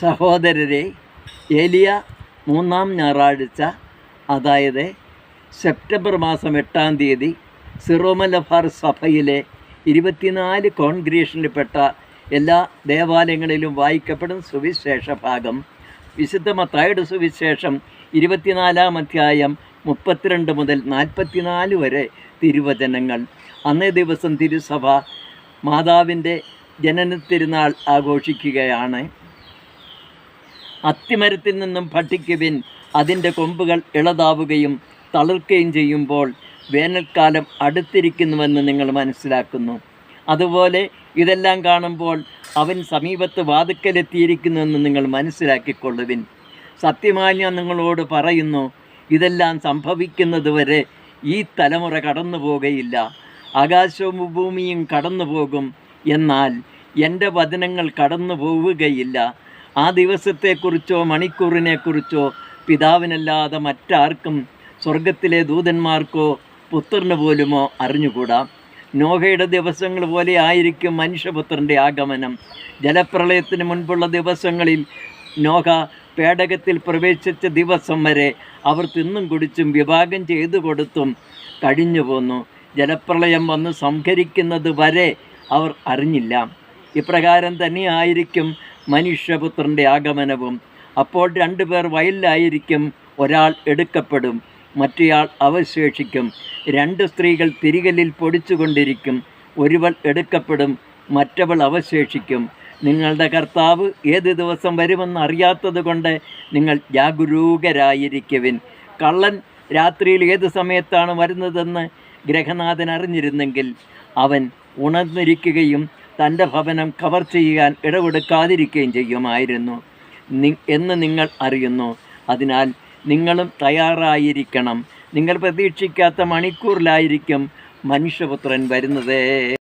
സഹോദരരെ എലിയ മൂന്നാം ഞായറാഴ്ച അതായത് സെപ്റ്റംബർ മാസം എട്ടാം തീയതി സിറോമലഫാർ സഭയിലെ ഇരുപത്തിനാല് കോൺഗ്രിയേഷനിൽപ്പെട്ട എല്ലാ ദേവാലയങ്ങളിലും വായിക്കപ്പെടും സുവിശേഷ ഭാഗം വിശുദ്ധ മത്തായുടെ സുവിശേഷം ഇരുപത്തിനാലാം അധ്യായം മുപ്പത്തിരണ്ട് മുതൽ നാൽപ്പത്തിനാല് വരെ തിരുവചനങ്ങൾ. അന്നേ ദിവസം തിരുസഭ മാതാവിന്റെ ജനന ആഘോഷിക്കുകയാണ്. അത്തിമരത്തിൽ നിന്നും ഭക്ഷിക്കുവിൻ അതിന്റെ കൊമ്പുകൾ ഇളതാവുകയും തളിർക്കുകയും ചെയ്യുമ്പോൾ വേനൽക്കാലം അടുത്തിരിക്കുന്നുവെന്ന് നിങ്ങൾ മനസ്സിലാക്കുന്നു. അതുപോലെ ഇതെല്ലാം കാണുമ്പോൾ അവൻ സമീപത്ത് വാതുക്കലെത്തിയിരിക്കുന്നുവെന്ന് നിങ്ങൾ മനസ്സിലാക്കിക്കൊള്ളുവിൻ. സത്യമായി ഞാൻ നിങ്ങളോട് പറയുന്നു ഇതെല്ലാം സംഭവിക്കുന്നതുവരെ ഈ തലമുറ കടന്നു പോകുകയില്ല ആകാശവും ഭൂമിയും കടന്നു പോകും എന്നാൽ എന്റെ വചനങ്ങൾ കടന്നു പോവുകയില്ല ആ ദിവസത്തെക്കുറിച്ചോ മണിക്കൂറിനെക്കുറിച്ചോ പിതാവിനല്ലാതെ മറ്റാർക്കും സ്വർഗത്തിലെ ദൂതന്മാർക്കോ പുത്രന് പോലുമോ അറിഞ്ഞുകൂടാ. നോഹയുടെ ദിവസങ്ങൾ പോലെ ആയിരിക്കും മനുഷ്യപുത്രന്റെ ആഗമനം. ജലപ്രളയത്തിന് മുൻപുള്ള ദിവസങ്ങളിൽ നോഹ പേടകത്തിൽ പ്രവേശിച്ച ദിവസം വരെ അവർ തിന്നും കുടിച്ചും വിഭാഗം ചെയ്തു കൊടുത്തും കഴിഞ്ഞു പോന്നു. ജലപ്രളയം വന്ന് സംഹരിക്കുന്നത് വരെ അവർ അറിഞ്ഞില്ല. ഇപ്രകാരം തന്നെയായിരിക്കും മനുഷ്യപുത്രന്റെ ആഗമനവും അപ്പോൾ രണ്ടുപേർ വയലിലായിരിക്കും ഒരാൾ എടുക്കപ്പെടും മറ്റേയാൾ അവശേഷിക്കും. രണ്ട് സ്ത്രീകൾ തിരികലിൽ പൊടിച്ചുകൊണ്ടിരിക്കും ഒരുവൾ എടുക്കപ്പെടും മറ്റവൾ അവശേഷിക്കും. നിങ്ങളുടെ കർത്താവ് ഏത് ദിവസം വരുമെന്ന് അറിയാത്തത് കൊണ്ട് നിങ്ങൾ ജാഗരൂകരായിരിക്കുവിൻ. കള്ളൻ രാത്രിയിൽ ഏത് സമയത്താണ് വരുന്നതെന്ന് ഗ്രഹനാഥൻ അറിഞ്ഞിരുന്നെങ്കിൽ അവൻ ഉണർന്നിരിക്കുകയും തന്റെ ഭവനം കവർ ചെയ്യാൻ ഇടപെടുക്കാതിരിക്കുകയും ചെയ്യുമായിരുന്നു. എന്ന് നിങ്ങൾ അറിയുന്നു. അതിനാൽ നിങ്ങളും തയ്യാറായിരിക്കണം. നിങ്ങൾ പ്രതീക്ഷിക്കാത്ത മണിക്കൂറിലായിരിക്കും മനുഷ്യപുത്രൻ വരുന്നത്.